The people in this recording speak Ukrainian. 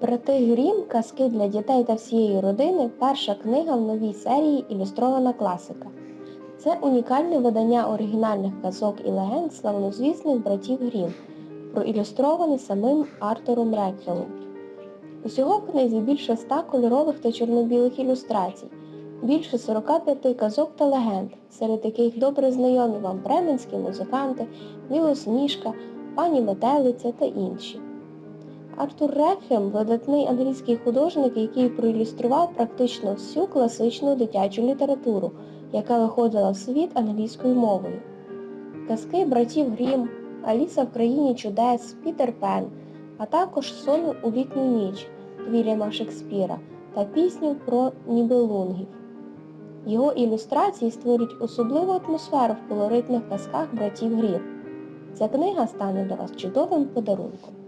Брати Грім казки для дітей та всієї родини перша книга в новій серії Ілюстрована класика. Це унікальне видання оригінальних казок і легенд славнозвісних братів Грім, проілюстроване самим Артуром Рекхелом. Усього в книзі більше ста кольорових та чорно-білих ілюстрацій, більше 45 казок та легенд, серед яких добре знайомі вам бременські музиканти, Білосніжка, пані Метелиця та інші. Артур Рекхем – видатний англійський художник, який проілюстрував практично всю класичну дитячу літературу, яка виходила в світ англійською мовою. Казки братів Грім, Аліса в країні чудес, Пітер Пен, а також Сон у літню ніч Вільяма Шекспіра та пісню про нібелунгів. Його ілюстрації створюють особливу атмосферу в колоритних казках братів Грім. Ця книга стане для вас чудовим подарунком.